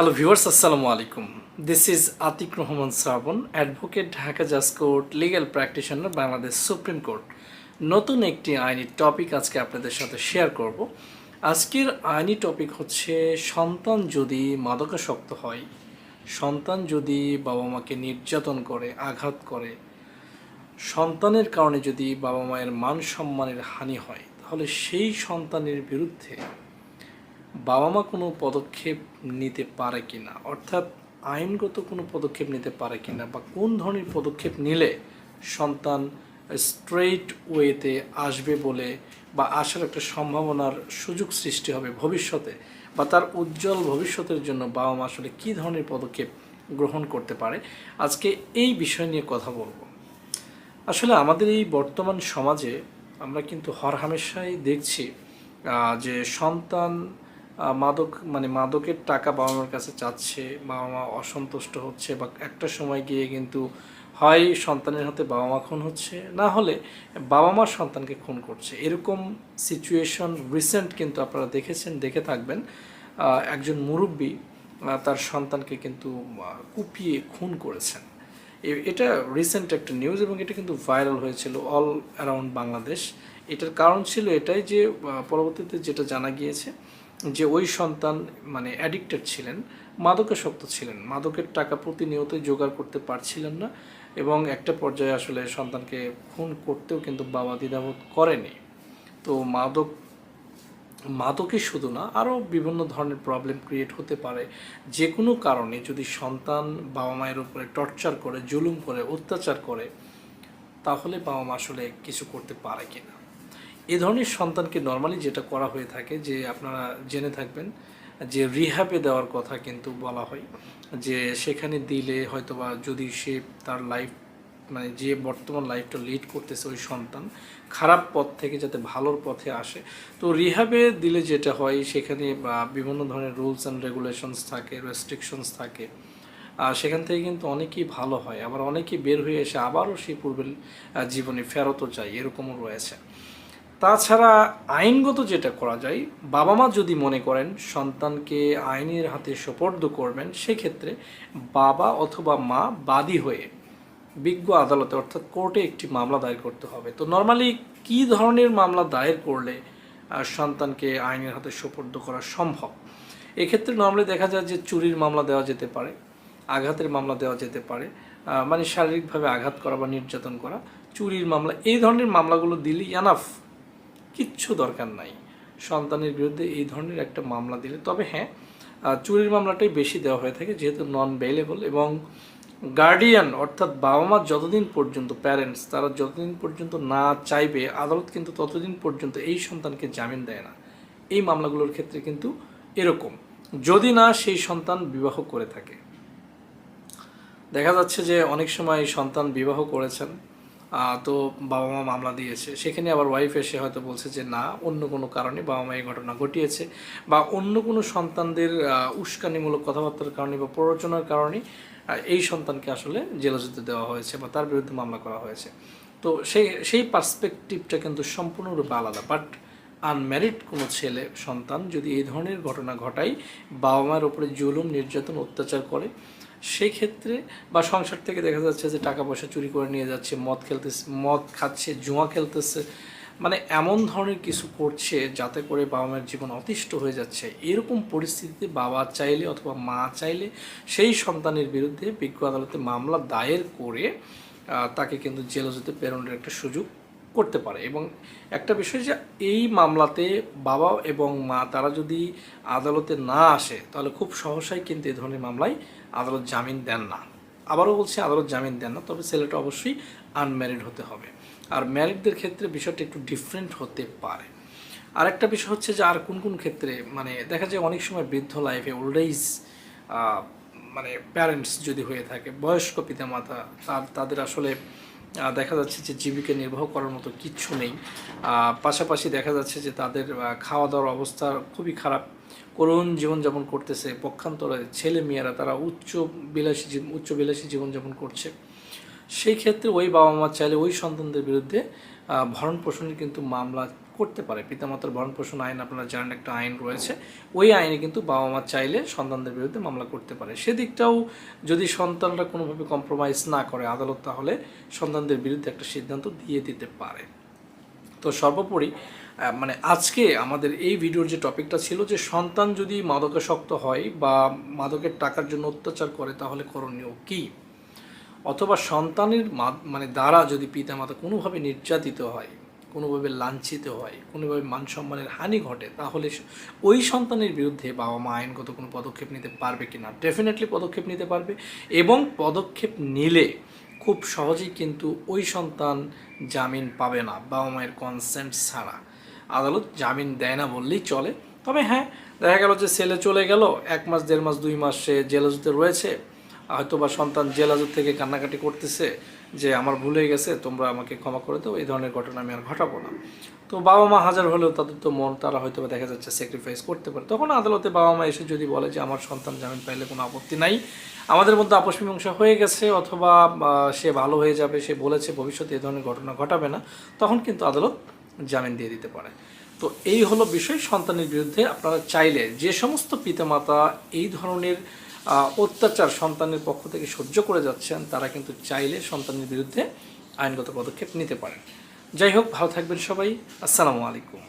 Hello viewers আসসালামু আলাইকুম this is Atiq Rahman Shrabon advocate Dhaka জাজ court legal practitioner Bangladesh supreme court নতুন একটি আইনি টপিক আজকে আপনাদের সাথে শেয়ার করব। আজকের আইনি টপিক হচ্ছে, সন্তান যদি মাদকাসক্ত হয়, সন্তান যদি বাবা মাকে নির্যাতন করে, আঘাত করে, সন্তানের কারণে যদি বাবা মায়ের মান সম্মানের হানি হয়, তাহলে সেই সন্তানের বিরুদ্ধে বাবা মা কোনো পদক্ষেপ নিতে পারে কিনা? অর্থাৎ আইনগত কোনো পদক্ষেপ নিতে পারে কিনা বা কোন ধরনের পদক্ষেপ নিলে সন্তান স্ট্রেইট ওয়েতে আসবে বলে বা আসার একটা সম্ভাবনার সুযোগ সৃষ্টি হবে ভবিষ্যতে বা তার উজ্জ্বল ভবিষ্যতের জন্য বাবা মা আসলে কী ধরনের পদক্ষেপ গ্রহণ করতে পারে? আজকে এই বিষয় নিয়ে কথা বলব। আসলে আমাদের এই বর্তমান সমাজে আমরা কিন্তু হরহামেশাই দেখছি যে সন্তান মাদক মানে মাদকের টাকা বাবা মার কাছে চাচ্ছে, বাবা মা অসন্তুষ্ট হচ্ছে বা একটা সময় গিয়ে কিন্তু হয় সন্তানের হাতে বাবা মা খুন হচ্ছে, না হলে বাবা মা সন্তানকে খুন করছে। এরকম সিচুয়েশন রিসেন্ট কিন্তু আপনারা দেখেছেন, দেখে থাকবেন। একজন মুরব্বী তার সন্তানকে কিন্তু কুপিয়ে খুন করেছেন। এটা রিসেন্ট একটা নিউজ এবং এটা কিন্তু ভাইরাল হয়েছিল অল অ্যারাউন্ড বাংলাদেশ। এটার কারণ ছিল এটাই যে পরবর্তীতে যেটা জানা গিয়েছে যে ওই সন্তান মানে অ্যাডিক্টেড ছিলেন মাদকাসক্ত ছিলেন। মাদকের টাকা প্রতিনিয়ত জোগাড় করতে পারছিলেন না এবং একটা পর্যায়ে আসলে সন্তানকে খুন করতেও কিন্তু বাবা দ্বিধাবোধ করেনি। তো মাদক, মাদকই শুধু না, আরও বিভিন্ন ধরনের প্রবলেম ক্রিয়েট হতে পারে। যে কোনো কারণে যদি সন্তান বাবা মায়ের উপরে টর্চার করে, জুলুম করে, অত্যাচার করে, তাহলে বাবা মা আসলে কিছু করতে পারে কিনা। এ ধরনের সন্তানকে নর্মালি যেটা করা হয়ে থাকে যে আপনারা জেনে থাকবেন যে রিহ্যাবে দেওয়ার কথা কিন্তু বলা হয়। যে সেখানে দিলে হয়তোবা যদি সে তার লাইফ মানে যে বর্তমান লাইফটা লিড করতেছে ওই সন্তান, খারাপ পথ থেকে যাতে ভালোর পথে আসে। তো রিহাবে দিলে যেটা হয়, সেখানে বিভিন্ন ধরনের রুলস অ্যান্ড রেগুলেশনস থাকে রেস্ট্রিকশনস থাকে। আর সেখান থেকে কিন্তু অনেকেই ভালো হয়। আবার অনেকেই বের হয়ে এসে আবারও সেই পূর্বের জীবনে ফেরতও যায় এরকমও রয়েছে। তাছাড়া আইনগত যেটা করা যায়, বাবা মা যদি মনে করেন সন্তানকে আইনের হাতে সোপর্দ করবেন, সেক্ষেত্রে বাবা অথবা মা বাদী হয়ে বিজ্ঞ আদালতে অর্থাৎ কোর্টে একটি মামলা দায়ের করতে হবে। তো নর্মালি কী ধরনের মামলা দায়ের করলে সন্তানকে আইনের হাতে সোপর্দ করা সম্ভব? এক্ষেত্রে নর্মালি দেখা যায় যে চুরির মামলা দেওয়া যেতে পারে, আঘাতের মামলা দেওয়া যেতে পারে মানে শারীরিকভাবে আঘাত করা বা নির্যাতন করা, চুরির মামলা, এই ধরনের মামলাগুলো দিলেই এনাফ কিচ্ছু দরকার নাই। সন্তানের বিরুদ্ধে এই ধরনের একটা মামলা দিলে, তবে হ্যাঁ চুরির মামলাটাই বেশি দেওয়া হয়ে থাকে, যেহেতু নন বেলেবল এবং গার্ডিয়ান অর্থাৎ বাবা মা যতদিন পর্যন্ত প্যারেন্টস তারা যতদিন পর্যন্ত না চাইবে, আদালত কিন্তু ততদিন পর্যন্ত এই সন্তানকে জামিন দেয় না। এই মামলাগুলোর ক্ষেত্রে কিন্তু এরকম। যদি না, সেই সন্তান বিবাহ করে থাকে। দেখা যাচ্ছে যে অনেক সময় সন্তান বিবাহ করেছেন তো বাবা মা মামলা দিয়েছে। সেখানে আবার ওয়াইফ এসে হয়তো বলছে যে, না, অন্য কোনো কারণে বাবা মা এই ঘটনা ঘটিয়েছে বা অন্য কোনো সন্তানদের উস্কানিমূলক কথাবার্তার কারণে বা প্ররোচনার কারণে এই সন্তানকে আসলে জেলজুতে দেওয়া হয়েছে বা তার বিরুদ্ধে মামলা করা হয়েছে। তো সেই সেই পার্সপেক্টিভটা কিন্তু সম্পূর্ণরূপে আলাদা। বাট আনম্যারিড কোনো ছেলে, সন্তান যদি এই ধরনের ঘটনা ঘটায় বাবা মায়ের উপরে জুলুম, নির্যাতন, অত্যাচার করে সেই ক্ষেত্রে বা সংসার থেকে দেখা যাচ্ছে যে টাকা পয়সা চুরি করে নিয়ে যাচ্ছে, মদ খেলতেছে, মদ খাচ্ছে, জুয়া খেলতেছে মানে এমন ধরনের কিছু করছে যাতে করে বাবা মায়ের জীবন অতিষ্ঠ হয়ে যাচ্ছে। এরকম পরিস্থিতিতে বাবা চাইলে অথবা মা চাইলে সেই সন্তানের বিরুদ্ধে বিজ্ঞ আদালতে মামলা দায়ের করে তাকে কিন্তু জেলজুতে প্রেরণের একটা সুযোগ করতে পারে। এবং একটা বিষয় যে এই মামলাতে বাবা এবং মা, তারা যদি আদালতে না আসে, তাহলে খুব সহসাই কিন্তু এই ধরনের মামলায় আদালত জামিন দেন না। আবারও বলছি, আদালত জামিন দেন না, তবে ছেলেটা অবশ্যই আনম্যারিড হতে হবে। আর ম্যারিডদের ক্ষেত্রে বিষয়টা একটু ডিফারেন্ট হতে পারে। আর একটা বিষয় হচ্ছে যে আর কোন কোন ক্ষেত্রে মানে দেখা যায় অনেক সময় বৃদ্ধ লাইফে ওল্ড এজ মানে প্যারেন্টস যদি হয়ে থাকে, বয়স্ক পিতামাতা, তার, তাদের আসলে দেখা যাচ্ছে যে জীবিকা নির্বাহ করার মতো কিচ্ছু নেই। পাশাপাশি দেখা যাচ্ছে যে তাদের খাওয়া দাওয়ার অবস্থা খুবই খারাপ। করুণ জীবনযাপন করতেছে পক্ষান্তরে ছেলে মেয়েরা, তারা উচ্চ বিলাসী উচ্চ বিলাসী জীবনযাপন করছে। সেই ক্ষেত্রে ওই বাবা মা চাইলে ওই সন্তানদের বিরুদ্ধে ভরণ পোষণের কিন্তু মামলা করতে পারে। পিতামাতার ভরণ পোষণ আইন আপনারা জানেন একটা আইন রয়েছে। ওই আইনে কিন্তু বাবা মা চাইলে সন্তানদের বিরুদ্ধে মামলা করতে পারে। সেদিকটাও যদি সন্তানরা কোনোভাবে কম্প্রোমাইজ না করে, আদালত তাহলে সন্তানদের বিরুদ্ধে একটা সিদ্ধান্ত দিয়ে দিতে পারে। তো সর্বোপরি মানে আজকে আমাদের এই ভিডিওর যে টপিকটা ছিল যে সন্তান যদি মাদকাসক্ত হয় বা মাদকের টাকার জন্য অত্যাচার করে, তাহলে করণীয় কী? অথবা সন্তানের মানে দ্বারা যদি পিতামাতা কোনোভাবে নির্যাতিত হয় কোনোভাবে লাঞ্ছিত হয়, কোনোভাবে মান সম্মানের হানি ঘটে, তাহলে ওই সন্তানের বিরুদ্ধে বাবা মা আইনগত কোনো পদক্ষেপ নিতে পারবে কি না ডেফিনেটলি পদক্ষেপ নিতে পারবে এবং পদক্ষেপ নিলে খুব সহজেই কিন্তু ওই সন্তান জামিন পাবে না, বাবা মায়ের কনসেন্ট ছাড়া। আদালত জামিন দেয় না বললেই চলে। তবে হ্যাঁ দেখা গেল যে ছেলে চলে গেল, এক মাস, দেড় মাস, দুই মাস সে জেলাজুতে রয়েছে। হয়তো বা সন্তান জেলাজুর থেকে কান্নাকাটি করতেছে যে আমার ভুল গেছে, তোমরা আমাকে ক্ষমা করে দাও, এই ধরনের ঘটনা আমি আর ঘটাবো না। তো বাবা মা হাজার হলেও তাদের তো মন, তারা হয়তো দেখা যাচ্ছে স্যাক্রিফাইস করতে পারে। তখন আদালতে বাবা মা এসে যদি বলে যে আমার সন্তান জামিন পাইলে কোনো আপত্তি নাই, আমাদের মধ্যে আপোষ মীমাংসা হয়ে গেছে, অথবা সে ভালো হয়ে যাবে, সে বলেছে ভবিষ্যতে এই ধরনের ঘটনা ঘটাবে না, তখন কিন্তু আদালত জামিন দিয়ে দিতে পারে। তো এই হলো বিষয়, সন্তানের বিরুদ্ধে আপনারা চাইলে যে সমস্ত পিতামাতা এই ধরনের অত্যাচার সন্তানের পক্ষ থেকে সহ্য করে যাচ্ছেন, তারা কিন্তু চাইলে সন্তানের বিরুদ্ধে আইনগত পদক্ষেপ নিতে পারেন। যাই হোক, ভালো থাকবেন সবাই। আসসালামু আলাইকুম।